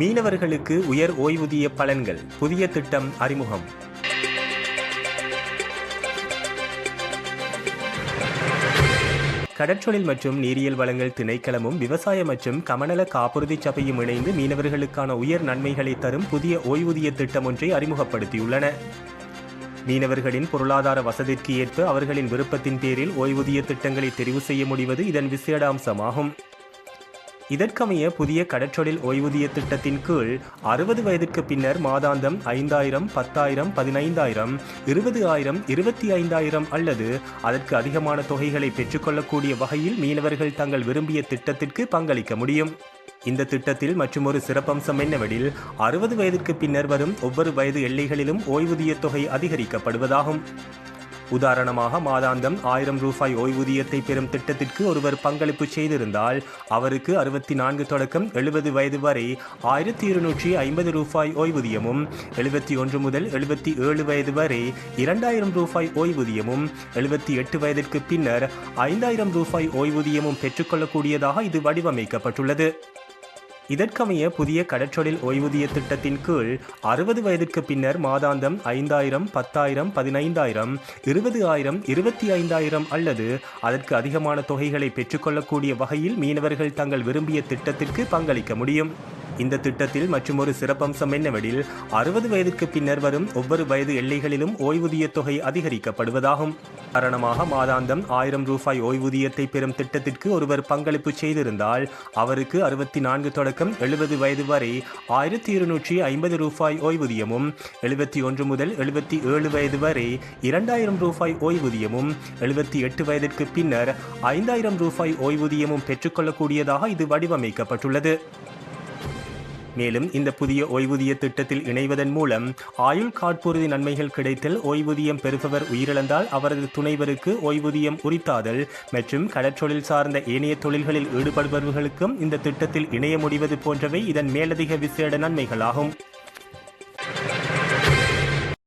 மீனவர்களுக்கு உயர் ஓய்வூதிய பலன்கள். புதிய திட்டம் அறிமுகம். கடற்றொழில் மற்றும் நீரியல் வளங்கள் திணைக்களமும் விவசாய மற்றும் கமநல காப்புறுதி சபையும் இணைந்து மீனவர்களுக்கான உயர் நன்மைகளை தரும் புதிய ஓய்வூதிய திட்டம் ஒன்றை அறிமுகப்படுத்தியுள்ளன. மீனவர்களின் பொருளாதார வசதிக்கு ஏற்ப அவர்களின் விருப்பத்தின் பேரில் ஓய்வூதிய திட்டங்களை தெரிவு செய்ய முடிவது இதன் விசேட அம்சமாகும். இதற்கமைய புதிய கடற்றொழில் ஓய்வூதிய திட்டத்தின் கீழ் அறுபது வயதிற்கு பின்னர் மாதாந்தம் ஐந்தாயிரம் பத்தாயிரம் பதினைந்தாயிரம் இருபது ஆயிரம் இருபத்தி ஐந்தாயிரம் அல்லது அதற்கு அதிகமான தொகைகளை பெற்றுக்கொள்ளக்கூடிய வகையில் மீனவர்கள் தங்கள் விரும்பிய திட்டத்திற்கு பங்களிக்க முடியும். இந்த திட்டத்தில் மற்றுமொரு சிறப்பம்சம் என்னவெனில் அறுபது வயதுக்கு பின்னர் வரும் ஒவ்வொரு வயது எல்லைகளிலும் ஓய்வூதிய தொகை அதிகரிக்கப்படுவதாகும். உதாரணமாக மாதாந்தம் ஆயிரம் ரூபாய் ஓய்வூதியத்தை பெறும் திட்டத்திற்கு ஒருவர் பங்களிப்பு செய்திருந்தால் அவருக்கு அறுபத்தி நான்கு தொடக்கம் எழுபது வயது வரை ஆயிரத்தி இருநூற்றி ஐம்பது ரூபாய் ஓய்வூதியமும் எழுபத்தி ஒன்று முதல் எழுபத்தி ஏழு வயது வரை இரண்டாயிரம் ரூபாய் ஓய்வூதியமும் எழுபத்தி எட்டு வயதிற்கு பின்னர் ஐந்தாயிரம் ரூபாய் ஓய்வூதியமும் பெற்றுக்கொள்ளக்கூடியதாக இது வடிவமைக்கப்பட்டுள்ளது. இதற்கமைய புதிய கடற்றொழில் ஓய்வூதிய திட்டத்தின் கீழ் அறுபது வயதிற்கு பின்னர் மாதாந்தம் ஐந்தாயிரம் பத்தாயிரம் பதினைந்தாயிரம் இருபது ஆயிரம் இருபத்தி ஐந்தாயிரம் அல்லது அதற்கு அதிகமான தொகைகளை பெற்றுக்கொள்ளக்கூடிய வகையில் மீனவர்கள் தங்கள் விரும்பிய திட்டத்திற்கு பங்களிக்க முடியும். இந்த திட்டத்தில் மற்றுமொரு சிறப்பம்சம் என்னவெனில் அறுபது வயதுக்கு பின்னர் வரும் ஒவ்வொரு வயது எல்லைகளிலும் ஓய்வூதிய தொகை அதிகரிக்கப்படுவதாகும். காரணமாக மாதாந்தம் ஆயிரம் ரூபாய் ஓய்வூதியத்தை பெறும் திட்டத்திற்கு ஒருவர் பங்களிப்பு செய்திருந்தால் அவருக்கு அறுபத்தி நான்கு தொடக்கம் எழுபது வயது வரை ஆயிரத்தி இருநூற்றி ஐம்பது ரூபாய் ஓய்வூதியமும் எழுபத்தி ஒன்று முதல் எழுபத்தி ஏழு வயது வரை இரண்டாயிரம் ரூபாய் ஓய்வூதியமும் எழுபத்தி எட்டு வயதிற்கு பின்னர் ஐந்தாயிரம் ரூபாய் ஓய்வூதியமும் பெற்றுக்கொள்ளக்கூடியதாக இது வடிவமைக்கப்பட்டுள்ளது. மேலும் இந்த புதிய ஓய்வூதிய திட்டத்தில் இணைவதன் மூலம் ஆயுள் காட்புறுதி நன்மைகள் கிடைத்தல் ஓய்வூதியம் பெறுபவர் உயிரிழந்தால் அவரது துணைவருக்கு ஓய்வூதியம் உரித்தாதல் மற்றும் கடற்றொழில் சார்ந்த ஏனைய தொழில்களில் ஈடுபடுபவர்களுக்கும் இந்த திட்டத்தில் இணைய முடிவது போன்றவை இதன் மேலதிக விசேட நன்மைகளாகும்.